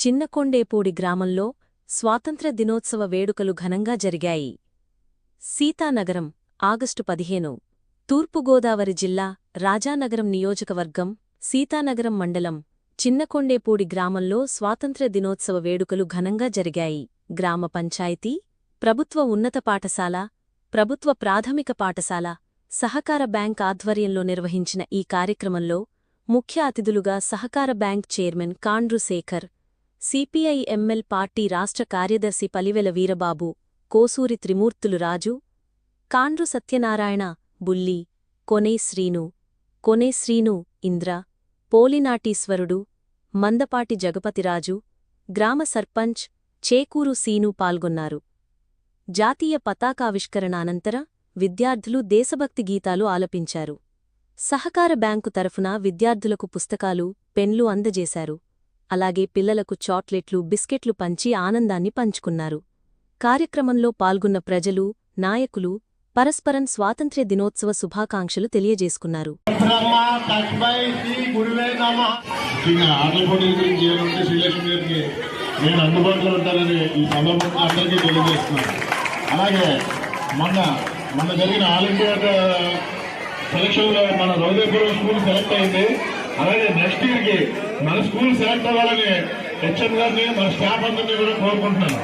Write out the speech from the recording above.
చిన్నకొండేపూడి గ్రామంలో స్వాతంత్ర దినోత్సవ వేడుకలు ఘనంగా జరిగాయి. సీతానగరం ఆగస్టు పదిహేను తూర్పుగోదావరి జిల్లా రాజానగరం నియోజకవర్గం సీతానగరం మండలం చిన్నకొండేపూడి గ్రామంలో స్వాతంత్ర్య దినోత్సవ వేడుకలు ఘనంగా జరిగాయి. గ్రామ పంచాయతీ ప్రభుత్వ ఉన్నత పాఠశాల ప్రభుత్వ ప్రాథమిక పాఠశాల సహకార బ్యాంక్ ఆధ్వర్యంలో నిర్వహించిన ఈ కార్యక్రమంలో ముఖ్య అతిథులుగా సహకార bank chairman Kandru Shekhar CPIML party రాష్ట్ర కార్యదర్శి పలివెల వీరబాబు కోసూరి త్రిమూర్తులు రాజు కాండ్రు సత్యనారాయణ బుల్లి కొనేశ్రీను శ్రీను శ్రీను ఇంద్ర పోలినాటీశ్వరుడు మందపాటి జగపతిరాజు గ్రామ సర్పంచ్ చేకూరు సీను పాల్గొన్నారు. జాతీయ పతాకావిష్కరణ అనంతర విద్యార్థులు దేశభక్తి గీతాలు ఆలపించారు. సహకార బ్యాంకు తరఫున విద్యార్థులకు పుస్తకాలు పెన్లు అందజేశారు. అలాగే పిల్లలకు చాక్లెట్లు బిస్కెట్లు పంచి ఆనందాన్ని పంచుకున్నారు. కార్యక్రమంలో పాల్గొన్న ప్రజలు నాయకులు పరస్పరం స్వాతంత్ర్య దినోత్సవ శుభాకాంక్షలు తెలియజేసుకున్నారు. నేను అందుబాటులో ఉంటానని ఈ సందర్భంగా అందరికీ తెలియజేస్తున్నాను. అలాగే మొన్న మొన్న జరిగిన ఆల్ ఇండియా సెలక్షన్లో మన రౌదేపురం స్కూల్ సెలెక్ట్ అయింది. అలాగే నెక్స్ట్ ఇయర్కి మన స్కూల్ సెలెక్ట్ అవ్వాలని హెచ్ఎం గారిని మన స్టాఫ్ అందరినీ కూడా కోరుకుంటున్నాను.